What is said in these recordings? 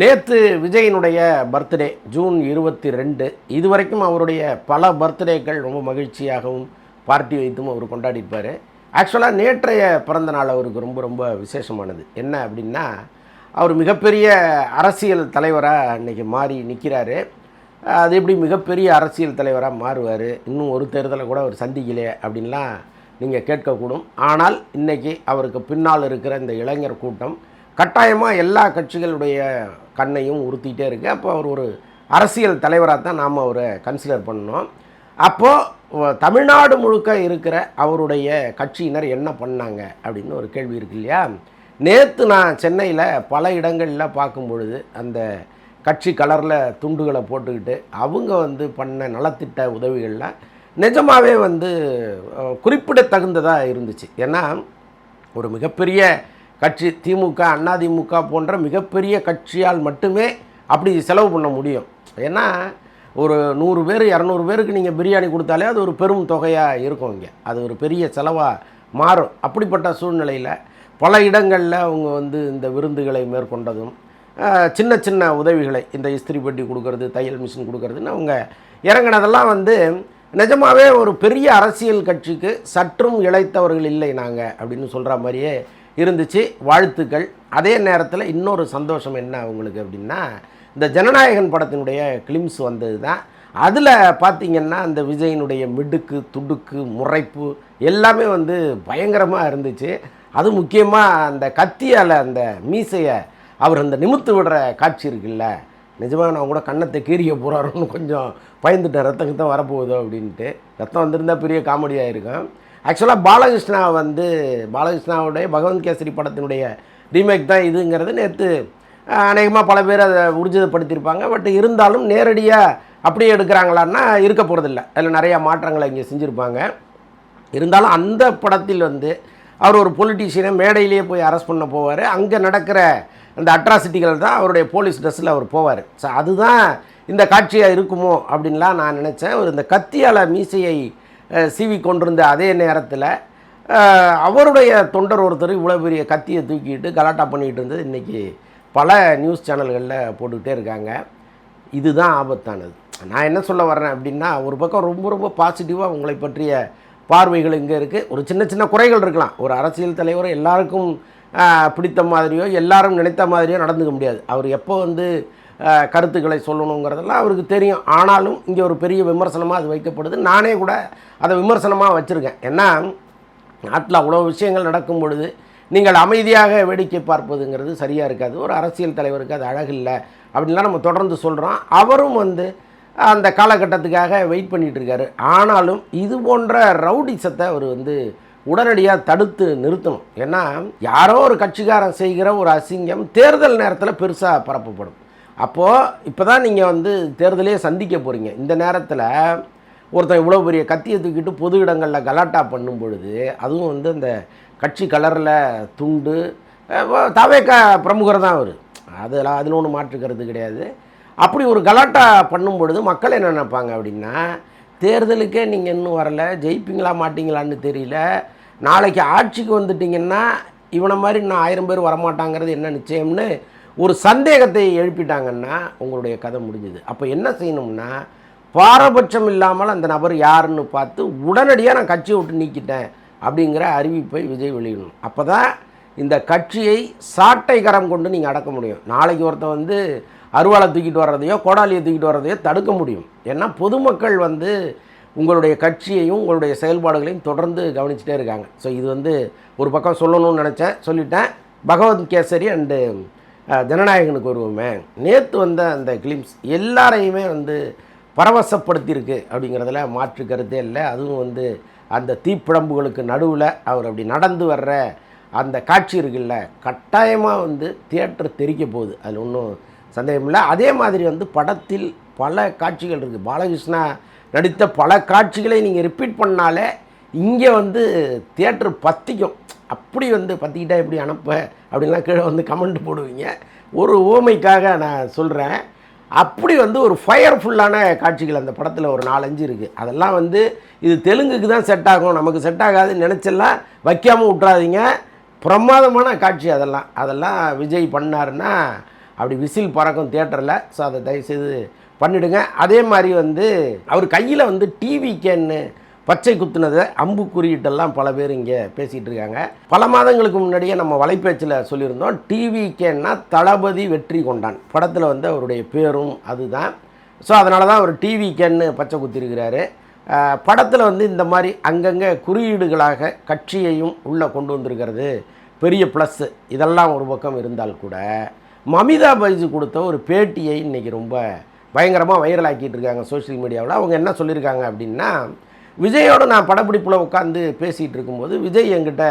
நேற்று விஜயினுடைய birthday June இருபத்தி ரெண்டு இதுவரைக்கும் அவருடைய பல பர்த்டேக்கள் ரொம்ப மகிழ்ச்சியாகவும் பார்ட்டி வைத்தும் அவர் கொண்டாடிருப்பார் ஆக்சுவலாக நேற்றைய பிறந்த நாள் அவருக்கு ரொம்ப ரொம்ப விசேஷமானது. என்ன அப்படின்னா அவர் மிகப்பெரிய அரசியல் தலைவராக இன்றைக்கி மாறி நிற்கிறாரு அது எப்படி மிகப்பெரிய அரசியல் தலைவராக மாறுவார்? இன்னும் ஒரு தேர்தலை கூட அவர் சந்திக்கலையே அப்படின்லாம் நீங்கள் கேட்கக்கூடும். ஆனால் இன்றைக்கி அவருக்கு பின்னால் இருக்கிற இந்த இளைஞர் கூட்டம் கட்டாயமாக எல்லா கட்சிகளுடைய கண்ணையும் உறுத்திட்டே இருக்கு. அப்போ அவர் ஒரு அரசியல் தலைவராக தான் நாம் அவரை கன்சிடர் பண்ணோம் அப்போது தமிழ்நாடு முழுக்க இருக்கிற அவருடைய கட்சியினர் என்ன பண்ணாங்க அப்படின்னு ஒரு கேள்வி இருக்கு இல்லையா? நேற்று நான் சென்னையில் பல இடங்களில் பார்க்கும் பொழுது அந்த கட்சி கலரில் துண்டுகளை போட்டுக்கிட்டு அவங்க வந்து பண்ண நலத்திட்ட உதவிகளில் நிஜமாகவே வந்து குறிப்பிடத்தகுந்ததாக இருந்துச்சு. ஏன்னா ஒரு மிகப்பெரிய கட்சி திமுக அதிமுக போன்ற மிகப்பெரிய கட்சியால் மட்டுமே அப்படி செலவு பண்ண முடியும். ஏன்னா ஒரு நூறு பேர் இரநூறு பேருக்கு நீங்கள் பிரியாணி கொடுத்தாலே அது ஒரு பெரும் தொகையாக இருக்கும் இங்கே. அது ஒரு பெரிய செலவாக மாறும். அப்படிப்பட்ட சூழ்நிலையில் பல இடங்களில் அவங்க வந்து இந்த விருந்துகளை மேற்கொண்டதும் சின்ன சின்ன உதவிகளை இந்த இஸ்திரி பெட்டி கொடுக்கறது தையல் மிஷின் கொடுக்கறதுன்னு அவங்க இறங்கினதெல்லாம் வந்து நிஜமாவே ஒரு பெரிய அரசியல் கட்சிக்கு சற்றும் இழைத்தவர்கள் இல்லை நாங்கள் அப்படின்னு சொல்கிற மாதிரியே இருந்துச்சு வாழ்த்துக்கள். அதே நேரத்தில் இன்னொரு சந்தோஷம் என்ன அவங்களுக்கு அப்படின்னா இந்த ஜனநாயகன் படத்தினுடைய கிளிம்ஸ் வந்தது தான் அதில் பார்த்தீங்கன்னா அந்த விஜயினுடைய மிடுக்கு துடுக்கு முறைப்பு எல்லாமே வந்து பயங்கரமாக இருந்துச்சு. அது முக்கியமாக அந்த கத்தியால் அந்த மீசையை அவர் அந்த நிமித்து விடுற காட்சி இருக்குல்ல நிஜமாக நான் கூட கண்ணத்தை கீறிய போகிறாருன்னு கொஞ்சம் பயந்துட்டேன். ரத்தம் தான் வரப்போகுதோ அப்படின்ட்டு. ரத்தம் வந்திருந்தால் பெரிய காமெடியாக இருக்கும். ஆக்சுவலாக பாலகிருஷ்ணா வந்து பாலகிருஷ்ணாவுடைய பகவந்த் கேசரி படத்தினுடைய ரீமேக் தான் இதுங்கிறது நேற்று அநேகமாக பல பேர் அதை உறுதிப்படுத்தியிருப்பாங்க பட் இருந்தாலும் நேரடியாக அப்படியே எடுக்கிறாங்களான்னா இருக்க போகிறதில்ல அதில் நிறையா மாற்றங்களை இங்கே செஞ்சுருப்பாங்க. இருந்தாலும் அந்த படத்தில் வந்து அவர் ஒரு பொலிட்டீஷியனை மேடையிலேயே போய் அரெஸ்ட் பண்ண போவார். அங்கே நடக்கிற அந்த அட்ராசிட்டிகள் தான் அவருடைய போலீஸ் ட்ரெஸ்ஸில் அவர் போவார். ஸோ அதுதான் இந்த காட்சியாக இருக்குமோ அப்படின்லாம் நான் நினச்சேன். ஒரு இந்த கத்தியால் மீசையை சீவி கொண்டிருந்த அதே நேரத்தில் அவருடைய தொண்டர் ஒருத்தர் இவ்வளோ பெரிய கத்தியை தூக்கிட்டு கலாட்டா பண்ணிகிட்டு இருந்தது. இன்றைக்கி பல நியூஸ் சேனல்களில் போட்டுக்கிட்டே இருக்காங்க. இதுதான் ஆபத்தானது. நான் என்ன சொல்ல வர்றேன் அப்படின்னா ஒரு பக்கம் ரொம்ப ரொம்ப பாசிட்டிவாக உங்களை பற்றிய பார்வைகள் இங்கே இருக்குது ஒரு சின்ன சின்ன குறைகள் இருக்கலாம். ஒரு அரசியல் தலைவர் எல்லாருக்கும் பிடித்த மாதிரியோ எல்லாரும் நினைத்த மாதிரியோ நடந்துக்க முடியாது. அவர் எப்போ வந்து கருத்துக்களை சொல்லணுங்கிறதெல்லாம் அவருக்கு தெரியும். ஆனாலும் இங்கே ஒரு பெரிய விமர்சனமாக அது வைக்கப்படுது. நானே கூட அதை விமர்சனமாக வச்சுருக்கேன். ஏன்னா நாட்டில் அவ்வளோ விஷயங்கள் நடக்கும் பொழுது நீங்கள் அமைதியாக வேடிக்கை பார்ப்பதுங்கிறது சரியாக இருக்காது. ஒரு அரசியல் தலைவருக்கு அது அழகில்லை அப்படின்லாம் நம்ம தொடர்ந்து சொல்கிறோம் அவரும் வந்து அந்த காலகட்டத்துக்காக வெயிட் பண்ணிட்டு இருக்காரு. ஆனாலும் இது போன்ற ரவுடிசத்தை அவர் வந்து உடனடியாக தடுத்து நிறுத்தணும். ஏன்னா யாரோ ஒரு கட்சிக்காரன் செய்கிற ஒரு அசிங்கம் தேர்தல் நேரத்தில் பெருசாக பரப்பப்படும். அப்போது இப்போ தான் நீங்கள் வந்து தேர்தலே சந்திக்க போகிறீங்க இந்த நேரத்தில் ஒருத்தன் இவ்வளோ பெரிய கத்தியை தூக்கிட்டு பொது இடங்களில் கலாட்டா பண்ணும் பொழுது அதுவும் வந்து அந்த கட்சி கலரில் துண்டு தவேக்கா பிரமுகர் தான் அவர். அதில் அதில் ஒன்றும் மாற்றுக்கிறது கிடையாது. அப்படி ஒரு கலாட்டா பண்ணும் பொழுது மக்கள் என்ன நினைப்பாங்க அப்படின்னா தேர்தலுக்கே நீங்கள் இன்னும் வரல ஜெயிப்பீங்களா மாட்டிங்களான்னு தெரியல. நாளைக்கு ஆட்சிக்கு வந்துட்டீங்கன்னா இவனை மாதிரி இன்னும் ஆயிரம் பேர் வரமாட்டாங்கிறது என்ன நிச்சயம்னு ஒரு சந்தேகத்தை எழுப்பிட்டாங்கன்னா உங்களுடைய கதை முடிஞ்சுது. அப்போ என்ன செய்யணும்னா பாரபட்சம் இல்லாமல் அந்த நபர் யாருன்னு பார்த்து உடனடியாக நான் கட்சியை விட்டு நீக்கிட்டேன் அப்படிங்கிற அறிவிப்பை விஜய் வெளியிடணும். அப்போ தான் இந்த கட்சியை சாட்டை கரம் கொண்டு நீங்கள் அடக்க முடியும். நாளைக்கு ஒருத்தன் வந்து அருவாளை தூக்கிட்டு வர்றதையோ கோடாலியை தூக்கிட்டு வர்றதையோ தடுக்க முடியும். ஏன்னா பொதுமக்கள் வந்து உங்களுடைய கட்சியையும் உங்களுடைய செயல்பாடுகளையும் தொடர்ந்து கவனிச்சுட்டே இருக்காங்க. ஸோ இது வந்து ஒரு பக்கம் சொல்லணும்னு நினச்சேன். சொல்லிட்டேன். பகவத் கேசரி அண்டு ஜனநாயகனுக்கு வருவோமே. நேற்று வந்த அந்த கிளிம்ஸ் எல்லாரையுமே வந்து பரவசப்படுத்தியிருக்கு அப்படிங்கிறதுல மாற்று கருத்தே இல்லை. அதுவும் வந்து அந்த தீப்பிழம்புகளுக்கு நடுவில் அவர் அப்படி நடந்து வர்ற அந்த காட்சி இருக்குல்ல கட்டாயமாக வந்து தியேட்டர் தெரிக்க போகுது. அதில் ஒன்றும் சந்தேகம் இல்லை. அதே மாதிரி வந்து படத்தில் பல காட்சிகள் இருக்குது பாலகிருஷ்ணா நடித்த பல காட்சிகளை நீங்கள் ரிப்பீட் பண்ணாலே இங்கே வந்து தியேட்டர் பத்திக்கும். அப்படி வந்து பற்றிக்கிட்டா எப்படி அனுப்ப அப்படின்லாம் கீழே வந்து கமெண்ட் போடுவீங்க. ஒரு ஓமைக்காக நான் சொல்கிறேன் அப்படி வந்து ஒரு ஃபயர்ஃபுல்லான காட்சிகள் அந்த படத்தில் ஒரு நாலஞ்சு இருக்குது அதெல்லாம் வந்து இது தெலுங்குக்கு தான் செட் ஆகும். நமக்கு செட் ஆகாதுன்னு நினச்செல்லாம் வைக்காமல் விட்றாதீங்க பிரமாதமான காட்சி அதெல்லாம். அதெல்லாம் விஜய் பண்ணாருன்னா அப்படி விசில் பறக்கும் தியேட்டரில். ஸோ அதை தயவுசெய்து பண்ணிவிடுங்க அதே மாதிரி வந்து அவர் கையில் வந்து டிவி கேன்னு பச்சை குத்துனதை அம்பு குறியீட்டெல்லாம் பல பேர் இங்கே பேசிகிட்டு இருக்காங்க பல மாதங்களுக்கு முன்னாடியே நம்ம வலைப்பேச்சில் சொல்லியிருந்தோம் டிவி கேன்னா தளபதி வெற்றி கொண்டான். படத்தில் வந்து அவருடைய பேரும் அதுதான். ஸோ அதனால தான் அவர் டிவி கேன்னு பச்சை குத்திருக்கிறாரு. படத்தில் வந்து இந்த மாதிரி அங்கங்கே குறியீடுகளாக கட்சியையும் உள்ளே கொண்டு வந்திருக்கிறது பெரிய ப்ளஸ்ஸு இதெல்லாம் ஒரு பக்கம் இருந்தால் கூட மமிதா பைஜு கொடுத்த ஒரு பேட்டியை இன்றைக்கி ரொம்ப பயங்கரமாக வைரல் ஆக்கிட்டு இருக்காங்க சோஷியல் மீடியாவில் அவங்க என்ன சொல்லியிருக்காங்க அப்படின்னா விஜயோடு நான் படப்பிடிப்பில் உட்காந்து பேசிகிட்டு இருக்கும்போது விஜய் என்கிட்ட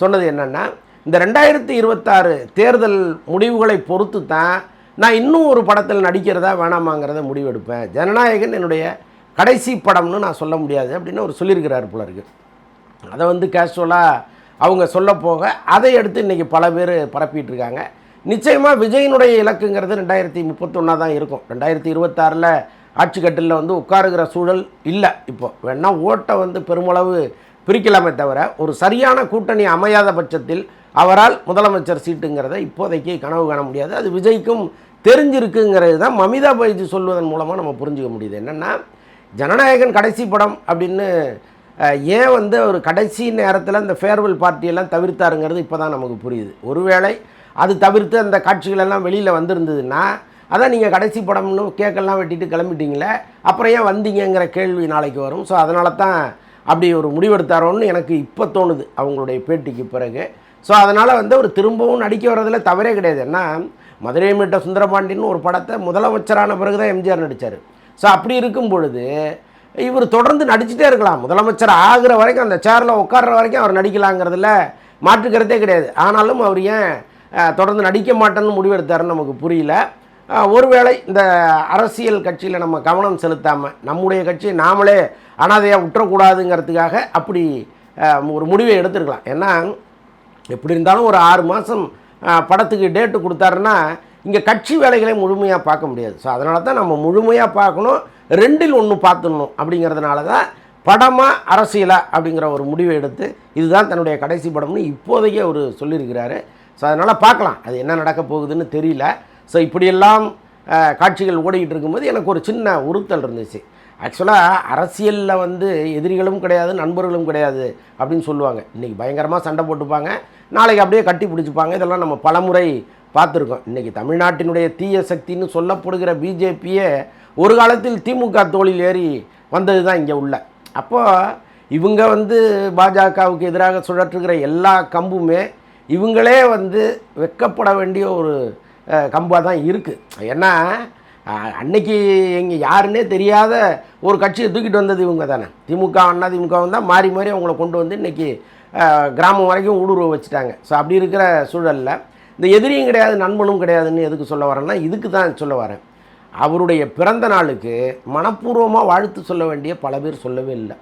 சொன்னது என்னென்னா இந்த ரெண்டாயிரத்தி இருபத்தாறு தேர்தல் முடிவுகளை பொறுத்து தான் நான் இன்னும் ஒரு படத்தில் நடிக்கிறதா வேணாமாங்கிறத முடிவெடுப்பேன். ஜனநாயகன் என்னுடைய கடைசி படம்னு நான் சொல்ல முடியாது அப்படின்னு அவர் சொல்லியிருக்கிறார் போல இருக்கு. அதை வந்து கேஷுவலாக அவங்க சொல்ல போக அதை எடுத்து இன்றைக்கி பல பேர் பரப்பிட்டு இருக்காங்க. நிச்சயமாக விஜயினுடைய இலக்குங்கிறது ரெண்டாயிரத்தி முப்பத்தொன்னா தான் இருக்கும். ரெண்டாயிரத்தி இருபத்தாறில் ஆட்சி கட்டிலில் வந்து உட்காருகிற சூழல் இல்லை இப்போது வேணால் ஓட்டை வந்து பெருமளவு பிரிக்கலாமே தவிர ஒரு சரியான கூட்டணி அமையாத பட்சத்தில் அவரால் முதலமைச்சர் சீட்டுங்கிறத இப்போதைக்கு கனவு காண முடியாது. அது விஜய்க்கும் தெரிஞ்சிருக்குங்கிறது தான் மமிதா பைஜி சொல்வதன் மூலமாக நம்ம புரிஞ்சுக்க முடியுது. என்னென்னா ஜனநாயகன் கடைசி படம் அப்படின்னு ஏன் வந்து ஒரு கடைசி நேரத்தில் இந்த ஃபேர்வெல் பார்ட்டியெல்லாம் தவிர்த்தாருங்கிறது இப்போ தான் நமக்கு புரியுது. ஒருவேளை அது தவிர்த்து அந்த காட்சிகளெல்லாம் வெளியில் வந்திருந்ததுன்னா அதான் நீங்கள் கடைசி படம்னு கேக்கெல்லாம் வெட்டிட்டு கிளம்பிட்டீங்களே அப்புறம் ஏன் வந்தீங்கங்கிற கேள்வி நாளைக்கு வரும். ஸோ அதனால தான் அப்படி ஒரு முடிவெடுத்தாரோன்னு எனக்கு இப்போ தோணுது அவங்களுடைய பேட்டிக்கு பிறகு. ஸோ அதனால் வந்து அவர் திரும்பவும் நடிக்க வர்றதில் தவறே கிடையாது. ஏன்னா மதுரை மீட்ட சுந்தரபாண்டின்னு ஒரு படத்தை முதலமைச்சரான பிறகு தான் எம்ஜிஆர் நடித்தார் ஸோ அப்படி இருக்கும் பொழுது இவர் தொடர்ந்து நடிச்சுட்டே இருக்கலாம். முதலமைச்சர் ஆகிற வரைக்கும் அந்த சேரில் உட்கார்ற வரைக்கும் அவர் நடிக்கலாங்கிறதுல மாற்றுக்கிறதே கிடையாது. ஆனாலும் அவர் ஏன் தொடர்ந்து நடிக்க மாட்டேன்னு முடிவெடுத்தாருன்னு நமக்கு புரியல. ஒருவேளை இந்த அரசியல் கட்சியில் நம்ம கவனம் செலுத்தாமல் நம்முடைய கட்சியை நாமளே அனாதையாக விட்டுறக்கூடாதுங்கிறதுக்காக அப்படி ஒரு முடிவை எடுத்துருக்கலாம். ஏன்னா எப்படி இருந்தாலும் ஒரு ஆறு மாதம் படத்துக்கு டேட்டு கொடுத்தாருன்னா இங்கே கட்சி வேலைகளை முழுமையாக பார்க்க முடியாது. ஸோ அதனால தான் நம்ம முழுமையாக பார்க்கணும் ரெண்டில் ஒன்று பார்த்துடணும் அப்படிங்கிறதுனால தான் படமாக அரசியலா அப்படிங்கிற ஒரு முடிவை எடுத்து இதுதான் தன்னுடைய கடைசி படம்னு இப்போதைக்கு அவர் சொல்லியிருக்கிறாரு. ஸோ அதனால் பார்க்கலாம் அது என்ன நடக்க போகுதுன்னு தெரியல. ஸோ இப்படியெல்லாம் காட்சிகள் ஓடிக்கிட்டு இருக்கும்போது எனக்கு ஒரு சின்ன உறுத்தல் இருந்துச்சு. ஆக்சுவலாக அரசியலில் வந்து எதிரிகளும் கிடையாது நண்பர்களும் கிடையாது அப்படின்னு சொல்லுவாங்க. இன்றைக்கி பயங்கரமாக சண்டை போட்டுப்பாங்க. நாளைக்கு அப்படியே கட்டி பிடிச்சிப்பாங்க. இதெல்லாம் நம்ம பலமுறை பார்த்துருக்கோம். இன்றைக்கி தமிழ்நாட்டினுடைய தீய சக்தின்னு சொல்லப்படுகிற பிஜேபியே ஒரு காலத்தில் திமுக தோளில் ஏறி வந்தது தான் இங்கே உள்ள. அப்போது இவங்க வந்து பாஜகவுக்கு எதிராக சுழற்றுகிற எல்லா கம்புமே இவங்களே வந்து வெக்கப்பட வேண்டிய ஒரு கம்பாக தான் இருக்குது ஏன்னா அன்னைக்கு எங்கே யாருன்னே தெரியாத ஒரு கட்சியை தூக்கிட்டு வந்தது இவங்க தானே. திமுக அண்ணா திமுக தான் மாறி மாறி அவங்கள கொண்டு வந்து இன்றைக்கி கிராமம் வரைக்கும் ஊடுருவ வச்சுட்டாங்க. ஸோ அப்படி இருக்கிற சூழலில் இந்த எதிரியும் கிடையாது நண்பனும் கிடையாதுன்னு எதுக்கு சொல்ல வரேன்னா இதுக்கு தான் சொல்ல வரேன். அவருடைய பிறந்த நாளுக்கு மனப்பூர்வமாக வாழ்த்து சொல்ல வேண்டிய பல பேர் சொல்லவே இல்லை.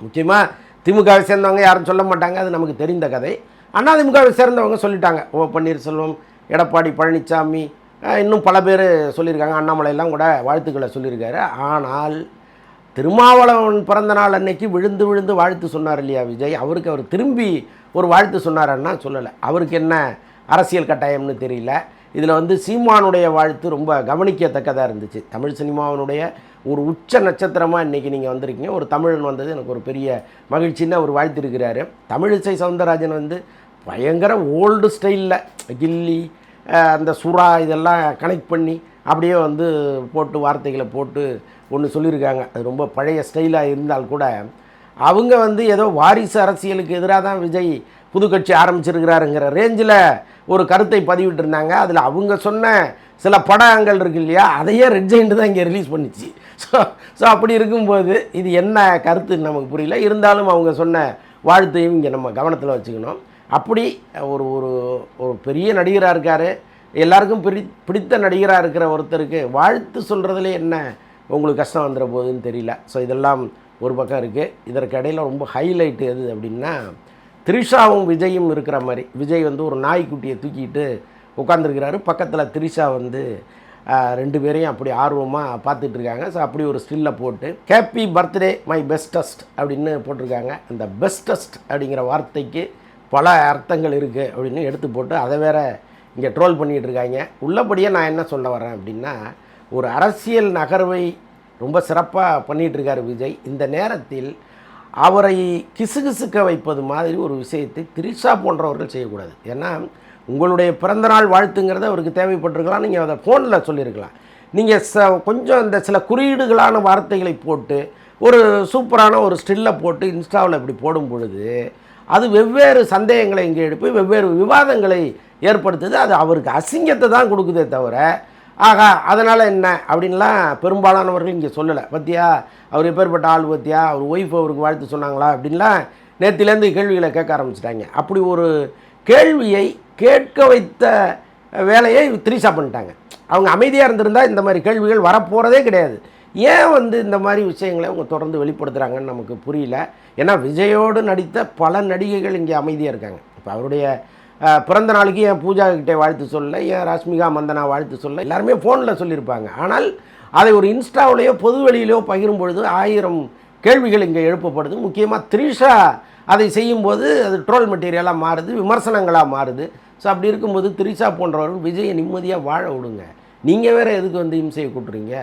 முக்கியமாக திமுகவை சேர்ந்தவங்க யாரும் சொல்ல மாட்டாங்க அது நமக்கு தெரிந்த கதை. அதிமுகவை சேர்ந்தவங்க சொல்லிட்டாங்க. ஓ பன்னீர்செல்வம் எடப்பாடி பழனிசாமி இன்னும் பல பேர் சொல்லியிருக்காங்க. அண்ணாமலையெல்லாம் கூட வாழ்த்துக்களை சொல்லியிருக்காரு. ஆனால் திருமாவளவன் பிறந்த நாள் அன்னைக்கு விழுந்து விழுந்து வாழ்த்து சொன்னார் இல்லையா விஜய்? அவருக்கு அவர் திரும்பி ஒரு வாழ்த்து சொன்னாரன்னா சொல்லலை. அவருக்கு என்ன அரசியல் கட்டாயம்னு தெரியல. இதில் வந்து சீமானுடைய வாழ்த்து ரொம்ப கவனிக்கத்தக்கதாக இருந்துச்சு. தமிழ் சினிமாவினுடைய ஒரு உச்ச நட்சத்திரமாக இன்றைக்கி நீங்கள் வந்திருக்கீங்க. ஒரு தமிழன் வந்தது எனக்கு ஒரு பெரிய மகிழ்ச்சின்னு அவர் வாழ்த்திருக்கிறாரு. தமிழிசை சவுந்தரராஜன் வந்து பயங்கர ஓல்டு ஸ்டைலில் கில்லி அந்த சுறா இதெல்லாம் கனெக்ட் பண்ணி அப்படியே வந்து போட்டு வார்த்தைகளை போட்டு ஒன்று சொல்லியிருக்காங்க. அது ரொம்ப பழைய ஸ்டைலாக இருந்தால் கூட அவங்க வந்து ஏதோ வாரிசு அரசியலுக்கு எதிராக தான் விஜய் புது கட்சி ஆரம்பிச்சிருக்கிறாருங்கிற ரேஞ்சில் ஒரு கருத்தை பதிவிட்டிருந்தாங்க. அதில் அவங்க சொன்ன சில படங்கள் இருக்கு இல்லையா அதையே ரெட் ஜெயிண்ட் தான் இங்கே ரிலீஸ் பண்ணிச்சு. ஸோ ஸோ அப்படி இருக்கும்போது இது என்ன கருத்துன்னு நமக்கு புரியல. இருந்தாலும் அவங்க சொன்ன வாழ்த்தையும் இங்கே நம்ம கவனத்தில் வச்சுக்கணும். அப்படி ஒரு ஒரு ஒரு பெரிய நடிகராக இருக்கார். எல்லாருக்கும் பிடி பிடித்த நடிகராக இருக்கிற ஒருத்தருக்கு வாழ்த்து சொல்கிறதுல என்ன உங்களுக்கு கஷ்டம் வந்துட போகுதுன்னு தெரியல. ஸோ இதெல்லாம் ஒரு பக்கம் இருக்குது இதற்கு இடையில் ரொம்ப ஹைலைட் எது அப்படின்னா த்ரிஷாவும் விஜயும் இருக்கிற மாதிரி. விஜய் வந்து ஒரு நாய்க்குட்டியை தூக்கிட்டு உட்காந்துருக்கிறாரு பக்கத்தில் த்ரிஷா வந்து ரெண்டு பேரையும் அப்படி ஆர்வமாக பார்த்துட்டு இருக்காங்க. ஸோ அப்படி ஒரு ஸ்டில்லை போட்டு ஹேப்பி பர்த்டே மை பெஸ்டஸ்ட் அப்படின்னு போட்டிருக்காங்க. அந்த பெஸ்டஸ்ட் அப்படிங்கிற வார்த்தைக்கு பல அர்த்தங்கள் இருக்குது அப்படின்னு எடுத்து போட்டு அதை வேற இங்கே ட்ரோல் பண்ணிகிட்டு இருக்காங்க. உள்ளபடியே நான் என்ன சொல்ல வரேன் அப்படின்னா ஒரு அரசியல் நகர்வை ரொம்ப சிறப்பாக பண்ணிகிட்ருக்கார் விஜய். இந்த நேரத்தில் அவரை கிசுகிசுக்க வைப்பது மாதிரி ஒரு விஷயத்தை திரிஷா போன்றவர்கள் செய்யக்கூடாது. ஏன்னா உங்களுடைய பிறந்தநாள் வாழ்த்துங்கிறது அவருக்கு தேவைப்பட்டிருக்கலாம். நீங்கள் அதை ஃபோனில் சொல்லியிருக்கலாம். நீங்கள் ச கொஞ்சம் இந்த சில குறியீடுகளான வார்த்தைகளை போட்டு ஒரு சூப்பரான ஒரு ஸ்டில்லை போட்டு இன்ஸ்டாவில் இப்படி போடும் பொழுது அது வெவ்வேறு சந்தேகங்களை இங்கே எழுப்பி வெவ்வேறு விவாதங்களை ஏற்படுத்துது. அது அவருக்கு அசிங்கத்தை தான் கொடுக்குதே தவிர ஆகா அதனால் என்ன அப்படின்லாம் பெரும்பாலானவர்கள் இங்கே சொல்லலை. பத்தியா அவர் எப்பேற்பட்ட ஆள் பத்தியா அவர் ஒய்ஃப் அவருக்கு வாழ்த்து சொன்னாங்களா அப்படின்லாம் நேற்றுலேருந்து கேள்விகளை கேட்க ஆரம்பிச்சிட்டாங்க. அப்படி ஒரு கேள்வியை கேட்க வைத்த வேலையை திரிசா பண்ணிட்டாங்க. அவங்க அமைதியாக இருந்திருந்தால் இந்த மாதிரி கேள்விகள் வரப்போகிறதே கிடையாது. ஏன் வந்து இந்த மாதிரி விஷயங்களை அவங்க தொடர்ந்து வெளிப்படுத்துகிறாங்கன்னு நமக்கு புரியல. ஏன்னா விஜயோடு நடித்த பல நடிகைகள் இங்கே அமைதியாக இருக்காங்க. இப்போ அவருடைய பிறந்த நாளைக்கு என் பூஜா கிட்டே வாழ்த்து சொல்ல என் ராஷ்மிகா மந்தனா வாழ்த்து சொல்ல எல்லாருமே ஃபோனில் சொல்லியிருப்பாங்க. ஆனால் அதை ஒரு இன்ஸ்டாவிலேயோ பொது வெளியிலையோ பகிரும் பொழுது ஆயிரம் கேள்விகள் இங்கே எழுப்பப்படுது. முக்கியமாக த்ரிஷா அதை செய்யும்போது அது ட்ரோல் மெட்டீரியலாக மாறுது விமர்சனங்களாக மாறுது. ஸோ அப்படி இருக்கும்போது த்ரிஷா போன்றவர்கள் விஜயை நிம்மதியாக வாழ விடுங்க. நீங்கள் வேறு எதுக்கு வந்து இம்சையை கூட்டுறீங்க?